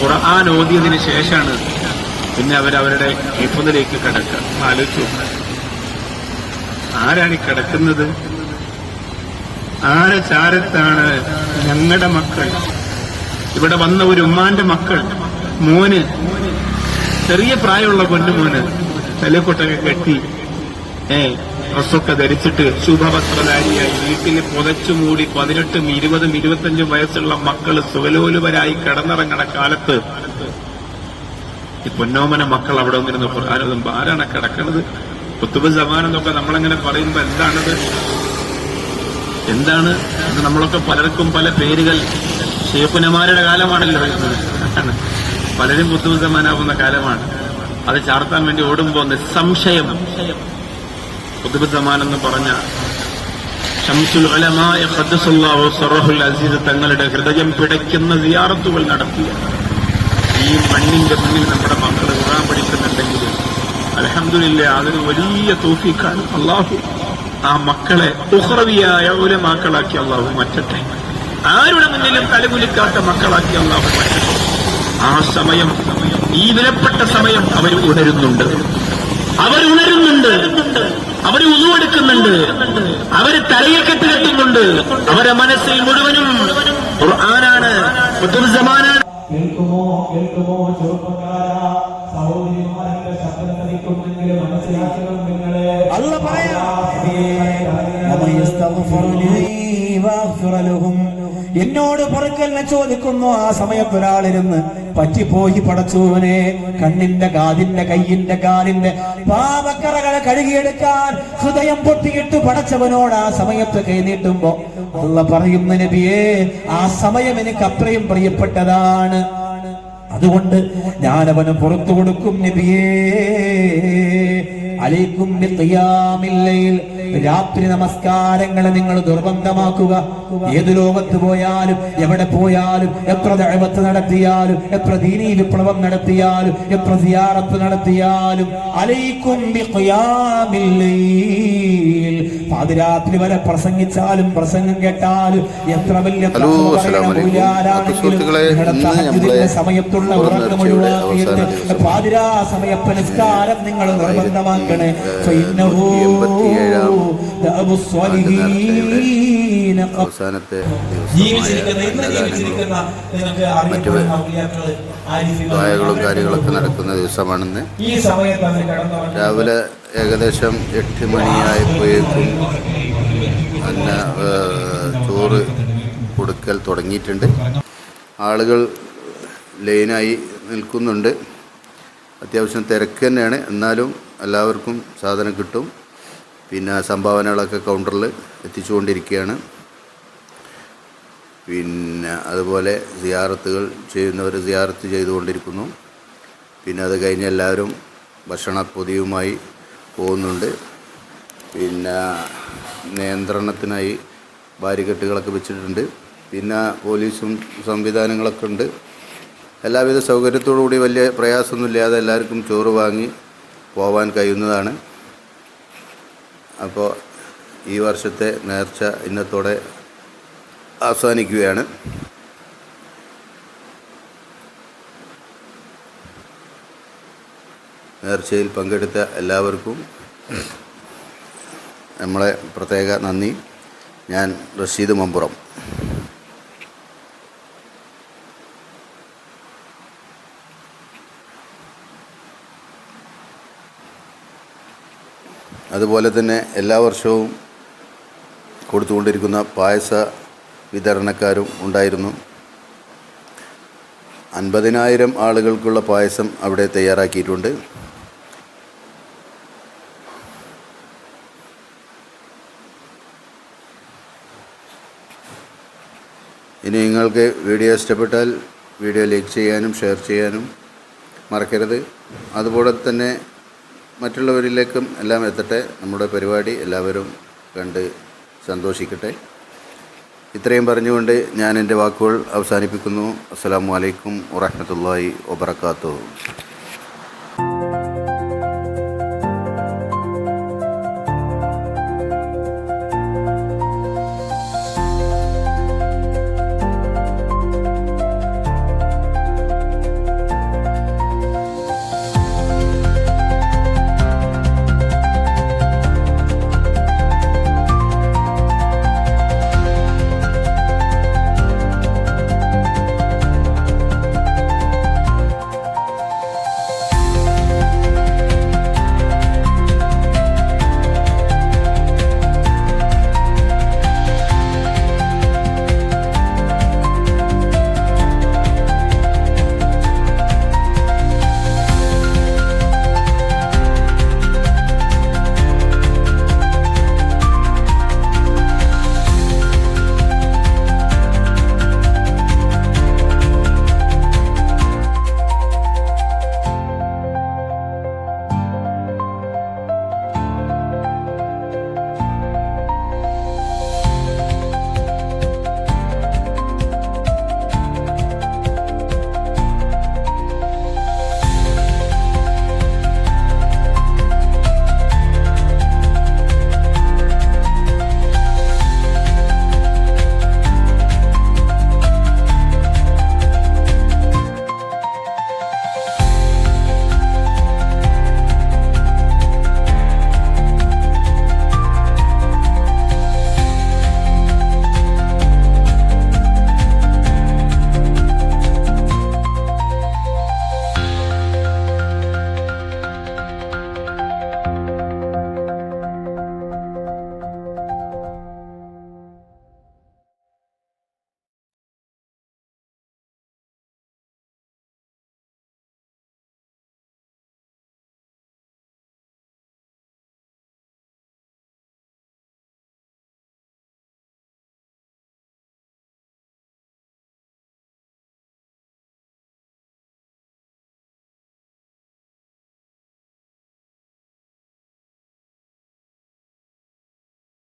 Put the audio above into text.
ഖുർആൻ ഓതിയതിന് ശേഷമാണ് പിന്നെ അവരവരുടെ ഇപ്പുന്നിലേക്ക് കിടക്കുക. ആലോചിച്ചു ആരാണ് ഈ കിടക്കുന്നത്? ആരെ ചാരത്താണ് ഞങ്ങളുടെ മക്കൾ? ഇവിടെ വന്ന ഒരു ഉമ്മാന്റെ മക്കൾ മോന്. ചെറിയ പ്രായമുള്ള പൊന്നുമോന് തലക്കൊട്ടൊക്കെ കെട്ടി. ഏ ഡ്രസ്സൊക്കെ ധരിച്ചിട്ട് ശുഭവസ്ത്രധാരിയായി വീട്ടിൽ പുതച്ചു മൂടി പതിനെട്ടും ഇരുപതും ഇരുപത്തഞ്ചും വയസ്സുള്ള മക്കൾ സുഖലോലുപരായി കിടന്നിറങ്ങണ കാലത്ത് ഈ പൊന്നോമന മക്കൾ അവിടെ വന്നിരുന്ന്. ഖുർആാനതുമ്പോ ആരാണ് കിടക്കുന്നത് കുത്തുബ് സമാനെന്നൊക്കെ നമ്മളങ്ങനെ പറയുമ്പോ എന്താണത്? എന്താണ്? നമ്മളൊക്കെ പലർക്കും പല പേരുകൾ. ഷേഖുനമാരുടെ കാലമാണല്ലോ പലരും കുത്തുബ് സമാനാവുന്ന കാലമാണ്. അത് ചാർത്താൻ വേണ്ടി ഓടുമ്പോ നിസ്സംശയം. എന്ന് പറഞ്ഞ ഷംസുൽ ഉലമായ ഖദ്ദസല്ലാഹു സറഹുൽ അസീസ് തങ്ങളുടെ ഹൃദയം പിടയ്ക്കുന്ന സിയാറത്തുകൾ നടത്തിയ ഈ മണ്ണിന്റെ മുന്നിൽ നമ്മുടെ മക്കൾ ഖുറാൻ പഠിക്കുന്നുണ്ടെങ്കിൽ അലഹമില്ല അതിന് വലിയ തോഫിക്കാണ് അള്ളാഹു ആ മക്കളെ ഉഹ്റവിയായ ഉലമാക്കളാക്കി അള്ളാഹു മറ്റട്ടെ. ആരുടെ മുന്നിലും തലകുലിക്കാത്ത മക്കളാക്കി അള്ളാഹു മറ്റട്ടെ. ആ സമയം ഈ വിലപ്പെട്ട സമയം അവർ ഉണരുന്നുണ്ട്. അവർ അവർ ഉതുവെടുക്കുന്നുണ്ട് അവർ തലയിൽ കെട്ടുകെട്ടുന്നുണ്ട് അവരെ മനസ്സിൽ മുഴുവനും ഖുർആനാണ് കുത്തുബ് കേൾക്കുമോ? കേൾക്കുമോ? ചെറുപ്പക്കാര സഹോദരിമാരുടെ ശബ്ദം ശ്രമിക്കുന്നെങ്കിൽ മനസ്സിലാക്കണം നിങ്ങളെ. അല്ല പറയാ. എന്നോട് പൊറുക്കലിനെ ചോദിക്കുന്നു. ആ സമയത്ത് ഒരാളിരുന്ന് പറ്റിപ്പോയി പടച്ചുവനെ കണ്ണിന്റെ കാതിന്റെ കയ്യിന്റെ കാലിന്റെ പാവക്കറകളെ കഴുകിയെടുക്കാൻ ഹൃദയം പൊട്ടിയിട്ട് പടച്ചവനോട് ആ സമയത്ത് കൈനീട്ടുമ്പോ അള്ള പറയുന്ന നബിയേ ആ സമയം എനിക്ക് അത്രയും പ്രിയപ്പെട്ടതാണ്. അതുകൊണ്ട് ഞാനവന് പുറത്തു കൊടുക്കും നബിയേ. അലൈക്കും രാത്രി നമസ്കാരങ്ങളെ നിങ്ങൾ ദുർബന്ധമാക്കുക. ഏത് ലോകത്ത് പോയാലും എവിടെ പോയാലും എത്ര ദഅവത്ത് നടത്തിയാലും എത്ര ദീനീ വിപ്ലവം നടത്തിയാലും എത്ര സിയാറത്ത് നടത്തിയാലും അലൈക്കും പാതിരാത്രി വരെ പ്രസംഗിച്ചാലും പ്രസംഗം കേട്ടാലും എത്ര വലിയ സമയത്തുള്ള ഉറക്കം ഒഴിവാക്കിയിട്ട്. പാതിരാ സമയ നിസ്കാരം നിങ്ങൾ നിർബന്ധമാക്കണേ. അവസാനത്തെ മറ്റു കാര്യങ്ങളൊക്കെ നടക്കുന്ന ദിവസമാണെന്ന്. രാവിലെ ഏകദേശം എട്ട് മണിയായപ്പോഴേക്കും അന്ന ചോറ് കൊടുക്കൽ തുടങ്ങിയിട്ടുണ്ട്. ആളുകൾ ലൈനായി നിൽക്കുന്നുണ്ട്. അത്യാവശ്യം തിരക്ക് തന്നെയാണ്. എന്നാലും എല്ലാവർക്കും സാധനം കിട്ടും. പിന്നെ സംഭാവനകളൊക്കെ കൗണ്ടറിൽ എത്തിച്ചുകൊണ്ടിരിക്കുകയാണ്. പിന്നെ അതുപോലെ സിയാറത്തുകൾ ചെയ്യുന്നവർ സിയാറത്ത് ചെയ്തുകൊണ്ടിരിക്കുന്നു. പിന്നെ അത് കഴിഞ്ഞ് എല്ലാവരും ഭക്ഷണപ്പൊതിയുമായി പോകുന്നുണ്ട്. പിന്നെ നിയന്ത്രണത്തിനായി ബാരിക്കെട്ടുകളൊക്കെ വെച്ചിട്ടുണ്ട്. പിന്നെ പോലീസും സംവിധാനങ്ങളൊക്കെ ഉണ്ട്. എല്ലാവിധ സൗകര്യത്തോടു കൂടി വലിയ പ്രയാസമൊന്നുമില്ലാതെ എല്ലാവർക്കും ചോറ് വാങ്ങി പോവാൻ കഴിയുന്നതാണ്. അപ്പോൾ ഈ വർഷത്തെ നേർച്ച ഇന്നത്തോടെ അവസാനിക്കുകയാണ്. നേർച്ചയിൽ പങ്കെടുത്ത എല്ലാവർക്കും നമ്മളെ പ്രത്യേക നന്ദി. ഞാൻ റഷീദ് മമ്പുറം. അതുപോലെ തന്നെ എല്ലാ വർഷവും കൊടുത്തുകൊണ്ടിരിക്കുന്ന പായസ വിതരണക്കാരും ഉണ്ടായിരുന്നു. അൻപതിനായിരം ആളുകൾക്കുള്ള പായസം അവിടെ തയ്യാറാക്കിയിട്ടുണ്ട്. ഇനി നിങ്ങൾക്ക് വീഡിയോ ഇഷ്ടപ്പെട്ടാൽ വീഡിയോ ലൈക്ക് ചെയ്യാനും ഷെയർ ചെയ്യാനും മറക്കരുത്. അതുപോലെ തന്നെ മറ്റുള്ളവരിലേക്കും എല്ലാം എത്തട്ടെ. നമ്മുടെ പരിപാടി എല്ലാവരും കണ്ട് സന്തോഷിക്കട്ടെ. ഇത്രയും പറഞ്ഞുകൊണ്ട് ഞാൻ എന്റെ വാക്കുകൾ അവസാനിപ്പിക്കുന്നു. അസ്സാം വലൈക്കും വറഹമത്തല്ലാഹി വാബർക്കാത്തു